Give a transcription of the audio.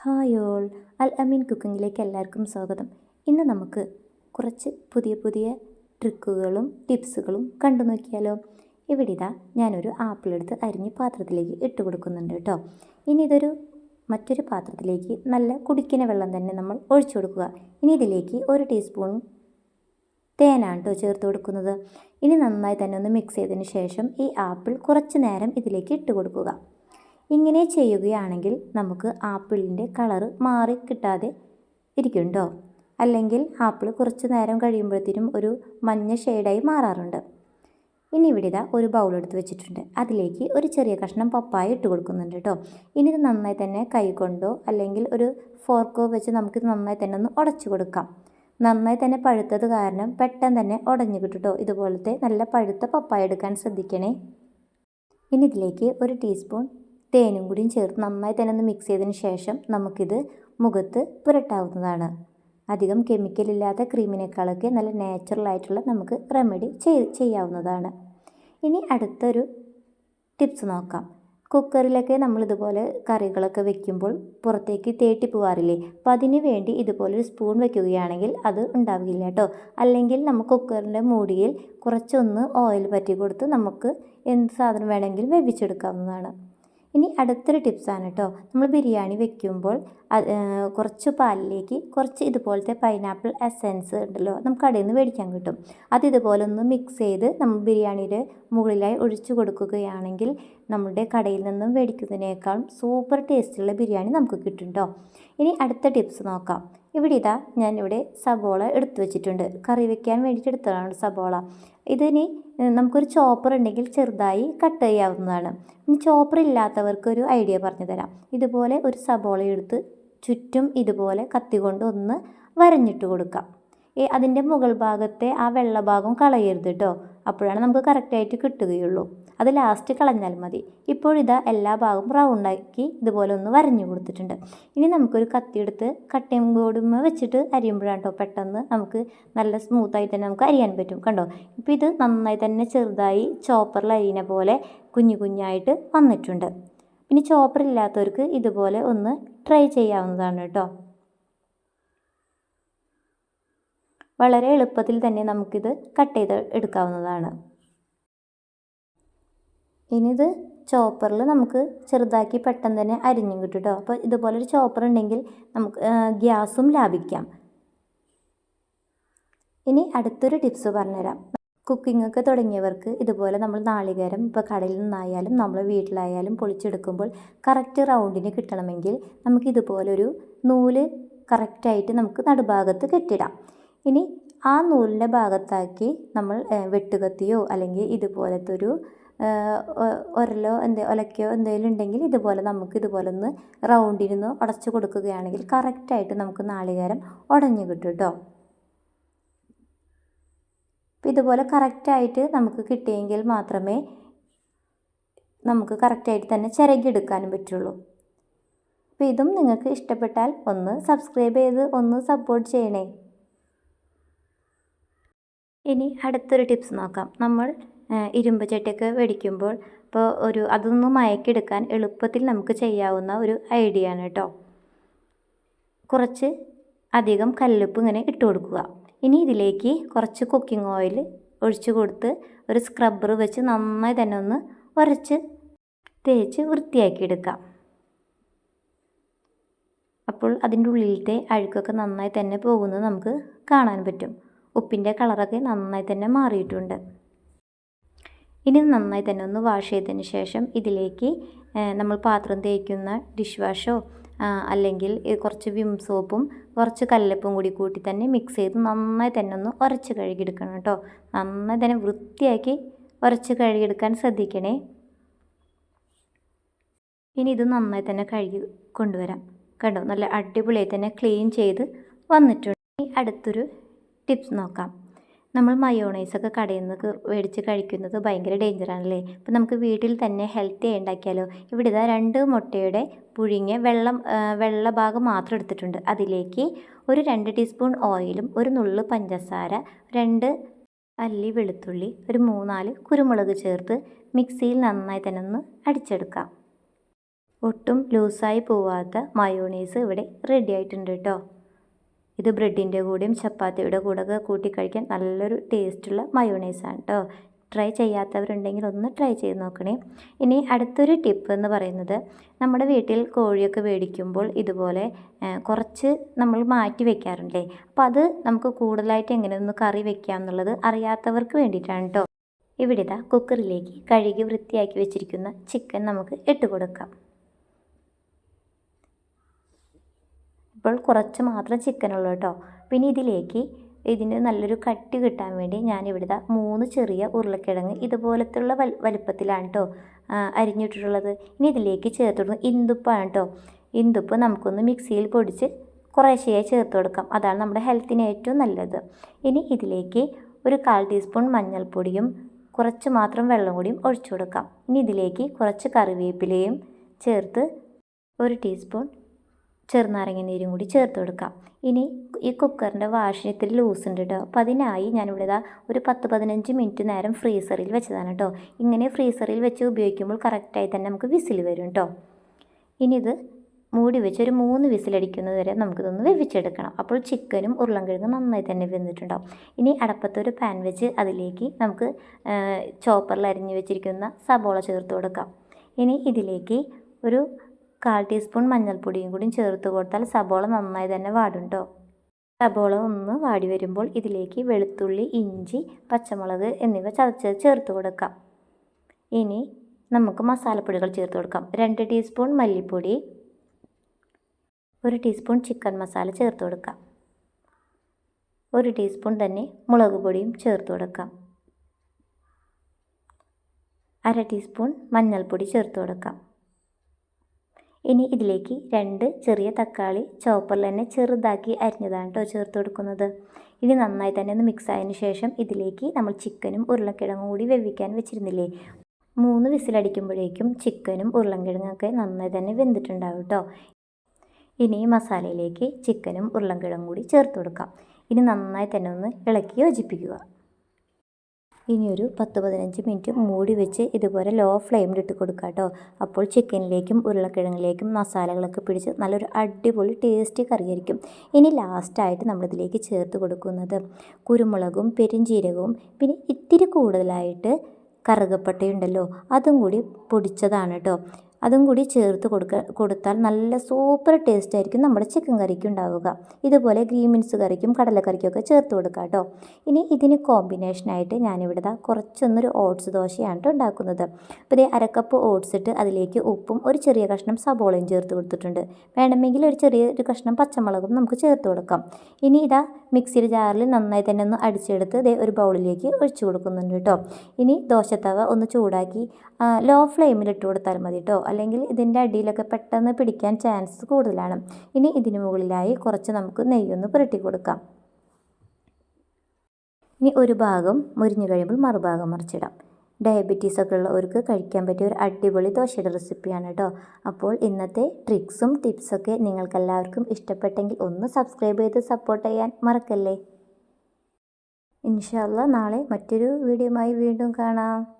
Hi all. അൽ അമീൻ കുക്കിങ്ങിലേക്ക് എല്ലാവർക്കും സ്വാഗതം. ഇന്ന് നമുക്ക് കുറച്ച് പുതിയ പുതിയ ട്രിക്കുകളും ടിപ്സുകളും കണ്ടു നോക്കിയാലോ? ഇവിടെ ഇതാ ഞാനൊരു ആപ്പിളെടുത്ത് അരിഞ്ഞ് പാത്രത്തിലേക്ക് ഇട്ട് കൊടുക്കുന്നുണ്ട് കേട്ടോ. ഇനി ഇതൊരു മറ്റൊരു പാത്രത്തിലേക്ക് നല്ല കുടിക്കുന്ന വെള്ളം തന്നെ നമ്മൾ ഒഴിച്ചു കൊടുക്കുക. ഇനി ഇതിലേക്ക് ഒരു ടീസ്പൂൺ തേനാണ് കേട്ടോ ചേർത്ത് കൊടുക്കുന്നത്. ഇനി നന്നായി തന്നെ ഒന്ന് മിക്സ് ചെയ്തതിന് ശേഷം ഈ ആപ്പിൾ കുറച്ച് നേരം ഇതിലേക്ക് ഇട്ട് കൊടുക്കുക. ഇങ്ങനെ ചെയ്യുകയാണെങ്കിൽ നമുക്ക് ആപ്പിളിന്റെ കളറ് മാറി കിട്ടാതെ ഇരിക്കുന്നുണ്ടോ? അല്ലെങ്കിൽ ആപ്പിൾ കുറച്ച് നേരം കഴിയുമ്പോഴത്തേനും ഒരു മഞ്ഞ ഷെയ്ഡായി മാറാറുണ്ട്. ഇനി ഇവിടെ ഇതാ ഒരു ബൗൾ എടുത്ത് വെച്ചിട്ടുണ്ട്. അതിലേക്ക് ഒരു ചെറിയ കഷ്ണം പപ്പായ ഇട്ട് കൊടുക്കുന്നുണ്ട് കേട്ടോ. ഇനി ഇത് നന്നായി തന്നെ കൈ കൊണ്ടോ അല്ലെങ്കിൽ ഒരു ഫോർക്കോ വെച്ച് നമുക്കിത് നന്നായി തന്നെ ഒന്ന് ഉടച്ചു കൊടുക്കാം. നന്നായി തന്നെ പഴുത്തത് കാരണം പെട്ടെന്ന് തന്നെ ഉടഞ്ഞു കിട്ടും കേട്ടോ. ഇതുപോലത്തെ നല്ല പഴുത്ത പപ്പായ എടുക്കാൻ ശ്രദ്ധിക്കണേ. ഇനി ഇതിലേക്ക് ഒരു ടീസ്പൂൺ തേനും കൂടിയും ചേർത്ത് നന്നായി തന്നെ ഒന്ന് മിക്സ് ചെയ്തതിന് ശേഷം നമുക്കിത് മുഖത്ത് പുരട്ടാവുന്നതാണ്. അധികം കെമിക്കൽ ഇല്ലാത്ത ക്രീമിനേക്കാളൊക്കെ നല്ല നാച്ചുറൽ ആയിട്ടുള്ള നമുക്ക് റെമഡി ചെയ്യാവുന്നതാണ്. ഇനി അടുത്തൊരു ടിപ്സ് നോക്കാം. കുക്കറിലൊക്കെ നമ്മൾ ഇതുപോലെ കറികളൊക്കെ വെക്കുമ്പോൾ പുറത്തേക്ക് തേട്ടി പോകാറില്ലേ അപ്പോൾ അതിന് വേണ്ടി ഇതുപോലൊരു സ്പൂൺ വെക്കുകയാണെങ്കിൽ അത് ഉണ്ടാവില്ല കേട്ടോ. അല്ലെങ്കിൽ നമുക്ക് കുക്കറിന്റെ മൂടിയിൽ കുറച്ചൊന്ന് ഓയിൽ പറ്റി കൊടുത്ത് നമുക്ക് എന്ത് സാധനം വേണമെങ്കിലും വേവിച്ചെടുക്കാവുന്നതാണ്. ഇനി അടുത്തൊരു ടിപ്സാണ് കേട്ടോ നമ്മൾ ബിരിയാണി വെക്കുമ്പോൾ കുറച്ച് പാലിലേക്ക് കുറച്ച് ഇതുപോലത്തെ പൈനാപ്പിൾ എസെൻസ് ഉണ്ടല്ലോ നമുക്ക് കടയിൽ നിന്ന് മേടിക്കാൻ കിട്ടും. അത് ഇതുപോലെ ഒന്ന് മിക്സ് ചെയ്ത് നമ്മൾ ബിരിയാണിയുടെ മുകളിലായി ഒഴിച്ചു കൊടുക്കുകയാണെങ്കിൽ നമ്മുടെ കടയിൽ നിന്നും മേടിക്കുന്നതിനേക്കാളും സൂപ്പർ ടേസ്റ്റുള്ള ബിരിയാണി നമുക്ക് കിട്ടും കേട്ടോ ഇനി അടുത്ത ടിപ്സ് നോക്കാം. ഇവിടെ ഇതാ ഞാനിവിടെ സബോള എടുത്തു വെച്ചിട്ടുണ്ട്. കറി വെക്കാൻ വേണ്ടിയിട്ട് എടുത്തതാണ് സബോള. ഇതിനി നമുക്കൊരു ചോപ്പർ ഉണ്ടെങ്കിൽ ചെറുതായി കട്ട് ചെയ്യാവുന്നതാണ്. ഇനി ചോപ്പർ ഇല്ലാത്തവർക്ക് ഒരു ഐഡിയ പറഞ്ഞു തരാം. ഇതുപോലെ ഒരു സബോള എടുത്ത് ചുറ്റും ഇതുപോലെ കത്തി കൊണ്ട് ഒന്ന് വരഞ്ഞിട്ട് കൊടുക്കാം. അതിന്റെ മുകൾ ഭാഗത്തെ ആ വെള്ള ഭാഗം കളയരുത് കേട്ടോ അപ്പോഴാണ് നമുക്ക് കറക്റ്റായിട്ട് കിട്ടുകയുള്ളൂ. അത് ലാസ്റ്റ് കളഞ്ഞാൽ മതി. ഇപ്പോഴിതാ എല്ലാ ഭാഗവും റൗണ്ടാക്കി ഇതുപോലെ ഒന്ന് വരഞ്ഞു കൊടുത്തിട്ടുണ്ട്. ഇനി നമുക്കൊരു കത്തിയെടുത്ത് കട്ടയും ബോർഡുമ്മ വെച്ചിട്ട് അരിയുമ്പോഴാണ് കേട്ടോ പെട്ടെന്ന് നമുക്ക് നല്ല സ്മൂത്തായി തന്നെ നമുക്ക് അരിയാൻ പറ്റും. കണ്ടോ? ഇപ്പോൾ ഇത് നന്നായി തന്നെ ചെറുതായി ചോപ്പറിൽ അരിയുന്ന പോലെ കുഞ്ഞു കുഞ്ഞായിട്ട് വന്നിട്ടുണ്ട്. പിന്നെ ചോപ്പറില്ലാത്തവർക്ക് ഇതുപോലെ ഒന്ന് ട്രൈ ചെയ്യാവുന്നതാണ് കേട്ടോ വളരെ എളുപ്പത്തിൽ തന്നെ നമുക്കിത് കട്ട് ചെയ്ത് എടുക്കാവുന്നതാണ്. ഇനി ഇത് ചോപ്പറിൽ നമുക്ക് ചെറുതാക്കി പെട്ടെന്ന് തന്നെ അരിഞ്ഞും കിട്ടും കേട്ടോ അപ്പോൾ ഇതുപോലൊരു ചോപ്പർ ഉണ്ടെങ്കിൽ നമുക്ക് ഗ്യാസും ലാഭിക്കാം. ഇനി അടുത്തൊരു ടിപ്സ് പറഞ്ഞുതരാം. കുക്കിങ്ങൊക്കെ തുടങ്ങിയവർക്ക് ഇതുപോലെ നമ്മൾ നാളികേരം ഇപ്പോൾ കടയിൽ നിന്നായാലും നമ്മൾ വീട്ടിലായാലും പൊളിച്ചെടുക്കുമ്പോൾ കറക്റ്റ് റൗണ്ടിന് കിട്ടണമെങ്കിൽ നമുക്കിതുപോലൊരു നൂൽ കറക്റ്റായിട്ട് നമുക്ക് നടുഭാഗത്ത് കെട്ടിടാം. ഇനി ആ നൂലിന്റെ ഭാഗത്താക്കി നമ്മൾ വെട്ടുകത്തിയോ അല്ലെങ്കിൽ ഇതുപോലത്തെ ഒരു ഒരലോ എന്തോ ഒലക്കയോ എന്തെങ്കിലും ഉണ്ടെങ്കിൽ ഇതുപോലെ നമുക്ക് ഇതുപോലെ ഒന്ന് റൗണ്ടിരുന്ന് ഉടച്ചു കൊടുക്കുകയാണെങ്കിൽ കറക്റ്റായിട്ട് നമുക്ക് നാളികേരം ഉടഞ്ഞു കിട്ടും കേട്ടോ അപ്പോൾ ഇതുപോലെ കറക്റ്റായിട്ട് നമുക്ക് കിട്ടിയെങ്കിൽ മാത്രമേ നമുക്ക് കറക്റ്റായിട്ട് തന്നെ ചിരകിയെടുക്കാനും പറ്റുള്ളൂ. അപ്പോൾ ഇതും നിങ്ങൾക്ക് ഇഷ്ടപ്പെട്ടാൽ ഒന്ന് സബ്സ്ക്രൈബ് ചെയ്ത് ഒന്ന് സപ്പോർട്ട് ചെയ്യണേ. ഇനി അടുത്തൊരു ടിപ്സ് നോക്കാം. നമ്മൾ ഇരുമ്പ് ചട്ടിയൊക്കെ മേടിക്കുമ്പോൾ ഇപ്പോൾ ഒരു അതൊന്ന് മയക്കെടുക്കാൻ എളുപ്പത്തിൽ നമുക്ക് ചെയ്യാവുന്ന ഒരു ഐഡിയ ആണ് കേട്ടോ. കുറച്ച് അധികം കല്ലുപ്പ് ഇങ്ങനെ ഇട്ട് കൊടുക്കുക. ഇനി ഇതിലേക്ക് കുറച്ച് കുക്കിംഗ് ഓയിൽ ഒഴിച്ചു കൊടുത്ത് ഒരു സ്ക്രബ്ബർ വെച്ച് നന്നായി തന്നെ ഒന്ന് ഉരച്ച് തേച്ച് വൃത്തിയാക്കി എടുക്കാം അപ്പോൾ അതിന്റെ ഉള്ളിലത്തെ അഴുക്കൊക്കെ നന്നായി തന്നെ പോകുന്നത് നമുക്ക് കാണാൻ പറ്റും. ഉപ്പിന്റെ കളറൊക്കെ നന്നായി തന്നെ മാറിയിട്ടുണ്ട്. ഇനി നന്നായി തന്നെ ഒന്ന് വാഷ് ചെയ്തതിന് ശേഷം ഇതിലേക്ക് നമ്മൾ പാത്രം തേക്കുന്ന ഡിഷ് വാഷോ അല്ലെങ്കിൽ കുറച്ച് വിം സോപ്പും കുറച്ച് കല്ലപ്പും കൂടി കൂട്ടി തന്നെ മിക്സ് ചെയ്ത് നന്നായി തന്നെ ഒന്ന് ഉരച്ച് കഴുകിയെടുക്കണം കേട്ടോ. നന്നായി തന്നെ വൃത്തിയാക്കി ഉരച്ച് കഴുകിയെടുക്കാൻ ശ്രദ്ധിക്കണേ. ഇനി ഇത് നന്നായി തന്നെ കഴുകി കൊണ്ടുവരാം. കണ്ടോ? നല്ല അടിപൊളിയായി തന്നെ ക്ലീൻ ചെയ്ത് വന്നിട്ടുണ്ട്. അടുത്തൊരു ടിപ്സ് നോക്കാം. നമ്മൾ മയോണൈസൊക്കെ കടയിൽ നിന്ന് മേടിച്ച് കഴിക്കുന്നത് ഭയങ്കര ഡേഞ്ചറാണല്ലേ? അപ്പോൾ നമുക്ക് വീട്ടിൽ തന്നെ ഹെൽത്തി ഉണ്ടാക്കിയാലോ? ഇവിടെ ഇതാ രണ്ട് മുട്ടയുടെ പുഴുങ്ങിയ വെള്ളം വെള്ള ഭാഗം മാത്രം എടുത്തിട്ടുണ്ട്. അതിലേക്ക് ഒരു രണ്ട് ടീസ്പൂൺ ഓയിലും ഒരു നുള്ളു പഞ്ചസാര രണ്ട് അല്ലി വെളുത്തുള്ളി ഒരു മൂന്നാൽ കുരുമുളക് ചേർത്ത് മിക്സിയിൽ നന്നായി തന്നെ ഒന്ന് അടിച്ചെടുക്കാം. ഒട്ടും ലൂസായി പോവാത്ത മയോണൈസ് ഇവിടെ റെഡി ആയിട്ടുണ്ട് കേട്ടോ. ഇത് ബ്രെഡിന്റെ കൂടെയും ചപ്പാത്തിയുടെ കൂടെ ഒക്കെ കൂട്ടി കഴിക്കാൻ നല്ലൊരു ടേസ്റ്റുള്ള മയോണൈസാണ് കേട്ടോ ട്രൈ ചെയ്യാത്തവരുണ്ടെങ്കിൽ ഒന്ന് ട്രൈ ചെയ്ത് നോക്കണേ. ഇനി അടുത്തൊരു ടിപ്പ് എന്ന് പറയുന്നത് നമ്മുടെ വീട്ടിൽ കോഴിയൊക്കെ മേടിക്കുമ്പോൾ ഇതുപോലെ കുറച്ച് നമ്മൾ മാറ്റി വെക്കാറുണ്ടേ. അപ്പോൾ അത് നമുക്ക് കൂടുതലായിട്ട് എങ്ങനെ ഒന്ന് കറി വെക്കാം എന്നുള്ളത് അറിയാത്തവർക്ക് വേണ്ടിയിട്ടാണ് കേട്ടോ ഇവിടെ കുക്കറിലേക്ക് കഴുകി വൃത്തിയാക്കി വെച്ചിരിക്കുന്ന ചിക്കൻ നമുക്ക് ഇട്ട് കൊടുക്കാം. ഇപ്പോൾ കുറച്ച് മാത്രം ചിക്കൻ ഉള്ളൂ കേട്ടോ. പിന്നെ ഇതിലേക്ക് ഇതിന് നല്ലൊരു കട്ടി കിട്ടാൻ വേണ്ടി ഇവിടുത്തെ മൂന്ന് ചെറിയ ഉരുളക്കിഴങ്ങ് ഇതുപോലത്തുള്ള വൽ വലുപ്പത്തിലാണ് കേട്ടോ അരിഞ്ഞിട്ടിട്ടുള്ളത്. ഇനി ഇതിലേക്ക് ചേർത്ത് കൊടുക്കും ഇന്തുപ്പാണ് കേട്ടോ ഇന്തുപ്പ് നമുക്കൊന്ന് മിക്സിയിൽ പൊടിച്ച് കുറേശ്ശെയായി ചേർത്ത് കൊടുക്കാം. അതാണ് നമ്മുടെ ഹെൽത്തിന് ഏറ്റവും നല്ലത്. ഇനി ഇതിലേക്ക് ഒരു കാൽ ടീസ്പൂൺ മഞ്ഞൾപ്പൊടിയും കുറച്ച് മാത്രം വെള്ളം കൂടിയും ഒഴിച്ചു കൊടുക്കാം. ഇനി ഇതിലേക്ക് കുറച്ച് കറിവേപ്പിലയും ചേർത്ത് ഒരു ടീസ്പൂൺ ചെറുനാരങ്ങ നീരും കൂടി ചേർത്ത് കൊടുക്കാം. ഇനി ഈ കുക്കറിന്റെ വാഷിന് ഇത്തിരി ലൂസ് ഉണ്ട് കേട്ടോ അപ്പോൾ അതിനായി ഞാനിവിടെ ഇതാ ഒരു പത്ത് പതിനഞ്ച് മിനിറ്റ് നേരം ഫ്രീസറിൽ വെച്ചതാണ് കേട്ടോ ഇങ്ങനെ ഫ്രീസറിൽ വെച്ച് ഉപയോഗിക്കുമ്പോൾ കറക്റ്റായി തന്നെ നമുക്ക് വിസിൽ വരും കേട്ടോ ഇനി ഇത് മൂടി വെച്ച് ഒരു മൂന്ന് വിസിലടിക്കുന്നത് വരെ നമുക്കിതൊന്ന് വെവിച്ചെടുക്കണം. അപ്പോൾ ചിക്കനും ഉരുളൻകിഴങ്ങും നന്നായി തന്നെ വെന്തിട്ടുണ്ടാവും. ഇനി അടപ്പത്തൊരു പാൻ വെച്ച് അതിലേക്ക് നമുക്ക് ചോപ്പറിൽ അരിഞ്ഞു വെച്ചിരിക്കുന്ന സബോള ചേർത്ത് കൊടുക്കാം. ഇനി ഇതിലേക്ക് ഒരു കാൽ ടീസ്പൂൺ മഞ്ഞൾപ്പൊടിയും കൂടി ചേർത്ത് കൊടുത്താൽ സബോള നന്നായി തന്നെ വാടും കേട്ടോ സബോള ഒന്ന് വാടി വരുമ്പോൾ ഇതിലേക്ക് വെളുത്തുള്ളി ഇഞ്ചി പച്ചമുളക് എന്നിവ ചതച്ച് ചേർത്ത് കൊടുക്കാം. ഇനി നമുക്ക് മസാലപ്പൊടികൾ ചേർത്ത് കൊടുക്കാം. രണ്ട് ടീസ്പൂൺ മല്ലിപ്പൊടി ഒരു ടീസ്പൂൺ ചിക്കൻ മസാല ചേർത്ത് കൊടുക്കാം. ഒരു ടീസ്പൂൺ തന്നെ മുളക് പൊടിയും ചേർത്ത് കൊടുക്കാം. അര ടീസ്പൂൺ മഞ്ഞൾപ്പൊടി ചേർത്ത് കൊടുക്കാം. ഇനി ഇതിലേക്ക് രണ്ട് ചെറിയ തക്കാളി ചോപ്പറിൽ തന്നെ ചെറുതാക്കി അരിഞ്ഞതാണ് കേട്ടോ ചേർത്ത് കൊടുക്കുന്നത്. ഇനി നന്നായി തന്നെ ഒന്ന് മിക്സ് ആയതിനു ശേഷം ഇതിലേക്ക് നമ്മൾ ചിക്കനും ഉരുളക്കിഴങ്ങും കൂടി വെവിക്കാൻ വെച്ചിരുന്നില്ലേ? മൂന്ന് വിസിലടിക്കുമ്പോഴേക്കും ചിക്കനും ഉരുളൻകിഴങ്ങൊക്കെ നന്നായി തന്നെ വെന്തിട്ടുണ്ടാവും കേട്ടോ ഇനി മസാലയിലേക്ക് ചിക്കനും ഉരുളൻകിഴങ്ങും കൂടി ചേർത്ത് കൊടുക്കാം. ഇനി നന്നായി തന്നെ ഒന്ന് ഇളക്കി യോജിപ്പിക്കുക. ഇനിയൊരു പത്ത് പതിനഞ്ച് മിനിറ്റ് മൂടി വെച്ച് ഇതുപോലെ ലോ ഫ്ലെയിമിൽ ഇട്ട് കൊടുക്കുക കേട്ടോ അപ്പോൾ ചിക്കനിലേക്കും ഉരുളക്കിഴങ്ങിലേക്കും മസാലകളൊക്കെ പിടിച്ച് നല്ലൊരു അടിപൊളി ടേസ്റ്റി കറിയായിരിക്കും. ഇനി ലാസ്റ്റായിട്ട് നമ്മളിതിലേക്ക് ചേർത്ത് കൊടുക്കുന്നത് കുരുമുളകും പെരുംജീരകവും പിന്നെ ഇത്തിരി കൂടുതലായിട്ട് കറുകപ്പട്ടയുണ്ടല്ലോ അതും കൂടി പൊടിച്ചതാണ് കേട്ടോ അതും കൂടി ചേർത്ത് കൊടുക്ക കൊടുത്താൽ നല്ല സൂപ്പർ ടേസ്റ്റ് ആയിരിക്കും നമ്മുടെ ചിക്കൻ കറിക്ക് ഉണ്ടാവുക. ഇതുപോലെ ഗ്രീൻ മീൻസ് കറിക്കും കടലക്കറിക്കൊക്കെ ചേർത്ത് കൊടുക്കുക കേട്ടോ ഇനി ഇതിന് കോമ്പിനേഷനായിട്ട് ഞാനിവിടെ ദാ കുറച്ചൊന്നൊരു ഓട്സ് ദോശയാണ് കേട്ടോ ഉണ്ടാക്കുന്നത്. അപ്പോൾ ഇതേ അരക്കപ്പ് ഓട്സ് ഇട്ട് അതിലേക്ക് ഉപ്പും ഒരു ചെറിയ കഷ്ണം സബോളയും ചേർത്ത് കൊടുത്തിട്ടുണ്ട്. വേണമെങ്കിൽ ഒരു ചെറിയ ഒരു കഷ്ണം പച്ചമുളകും നമുക്ക് ചേർത്ത് കൊടുക്കാം. ഇനി ഇതാ മിക്സിയുടെ ജാറിൽ നന്നായി തന്നെ ഒന്ന് അടിച്ചെടുത്ത് ഇതേ ഒരു ബൗളിലേക്ക് ഒഴിച്ചു കൊടുക്കുന്നുണ്ട് കേട്ടോ ഇനി ദോശത്തവ ഒന്ന് ചൂടാക്കി ലോ ഫ്ലെയിമിൽ ഇട്ട് കൊടുത്താൽ മതി കേട്ടോ അല്ലെങ്കിൽ ഇതിന്റെ അടിയിലൊക്കെ പെട്ടെന്ന് പിടിക്കാൻ ചാൻസ് കൂടുതലാണ്. ഇനി ഇതിന് മുകളിലായി കുറച്ച് നമുക്ക് നെയ്യൊന്ന് പുരട്ടി കൊടുക്കാം. ഇനി ഒരു ഭാഗം മുരിഞ്ഞു കഴിയുമ്പോൾ മറുഭാഗം മറിച്ചിടാം. ഡയബറ്റീസ് ഒക്കെ ഉള്ളവർക്ക് കഴിക്കാൻ പറ്റിയ ഒരു അടിപൊളി ദോശയുടെ റെസിപ്പിയാണ് കേട്ടോ അപ്പോൾ ഇന്നത്തെ ട്രിക്സും ടിപ്സൊക്കെ നിങ്ങൾക്കെല്ലാവർക്കും ഇഷ്ടപ്പെട്ടെങ്കിൽ ഒന്ന് സബ്സ്ക്രൈബ് ചെയ്ത് സപ്പോർട്ട് ചെയ്യാൻ മറക്കല്ലേ? ഇൻഷാല്ല നാളെ മറ്റൊരു വീഡിയോയുമായി വീണ്ടും കാണാം.